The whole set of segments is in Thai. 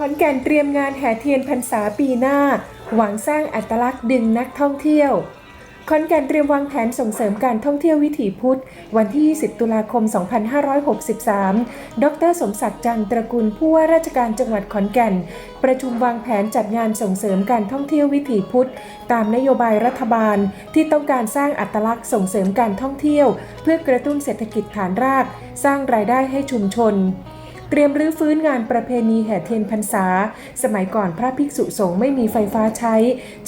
ขอนแก่นเตรียมงานแห่เทียนพรรษาปีหน้า หวังสร้างอัตลักษณ์ดึงนักท่องเที่ยวขอนแก่นเตรียมวางแผนส่งเสริมการท่องเที่ยววิถีพุทธ วันที่ 20 ตุลาคม 2563 ดรสมศักดิ์จันทร์ตระกูลผู้ว่าราชการจังหวัดขอนแก่น ประชุมวางแผนจัดงานส่งเสริมการท่องเที่ยววิถีพุทธ ตามนโยบายรัฐบาล ที่ต้องการสร้างอัตลักษณ์ส่งเสริมการท่องเที่ยว เพื่อกระตุ้นเศรษฐกิจฐานราก สร้างรายได้ให้ชุมชน เตรียมรื้อฟื้นงานประเพณีแห่เทียนพรรษา สมัยก่อนพระภิกษุสงฆ์ไม่มีไฟฟ้าใช้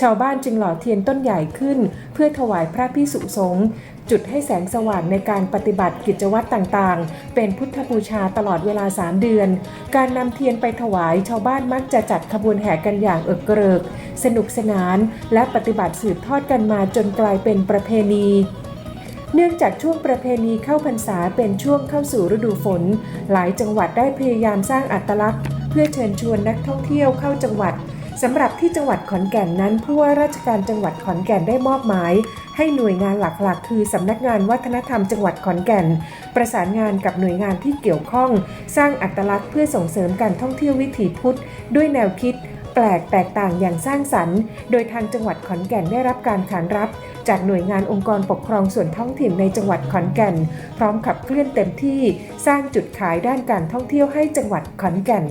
ชาวบ้านจึงหล่อเทียนต้นใหญ่ขึ้น เพื่อถวายพระภิกษุสงฆ์จุดให้แสงสว่างในการปฏิบัติกิจวัตรต่างๆ เป็นพุทธบูชาตลอดเวลา 3 เดือน การนำเทียนไปถวายชาวบ้านมักจะจัดขบวนแห่กันอย่างเอิกเกริก สนุกสนาน และปฏิบัติสืบทอดกันมาจนกลายเป็นประเพณี เนื่องจากช่วงประเพณีเข้าพรรษาเป็นช่วงเข้าสู่ฤดูฝน หลายจังหวัดได้พยายามสร้างอัตลักษณ์ เพื่อเชิญชวนนักท่องเที่ยวเข้าจังหวัดสำหรับที่จังหวัดขอนแก่นนั้นผู้ว่าราชการจังหวัดขอนแก่นได้มอบหมาย ให้หน่วยงานหลักๆ คือสำนักงานวัฒนธรรมจังหวัดขอนแก่น ประสานงานกับหน่วยงานที่เกี่ยวข้อง สร้างอัตลักษณ์เพื่อส่งเสริมการท่องเที่ยววิถีพุทธ ด้วยแนวคิด ปลกแตกต่างอย่างสร้างสรรค์ โดยทางจังหวัดขอนแก่นได้รับการขานรับ จากหน่วยงานองค์กรปกครองส่วนท้องถิ่นในจังหวัดขอนแก่น พร้อมขับเคลื่อนเต็มที่สร้างจุดขายด้านการท่องเที่ยวให้จังหวัดขอนแก่น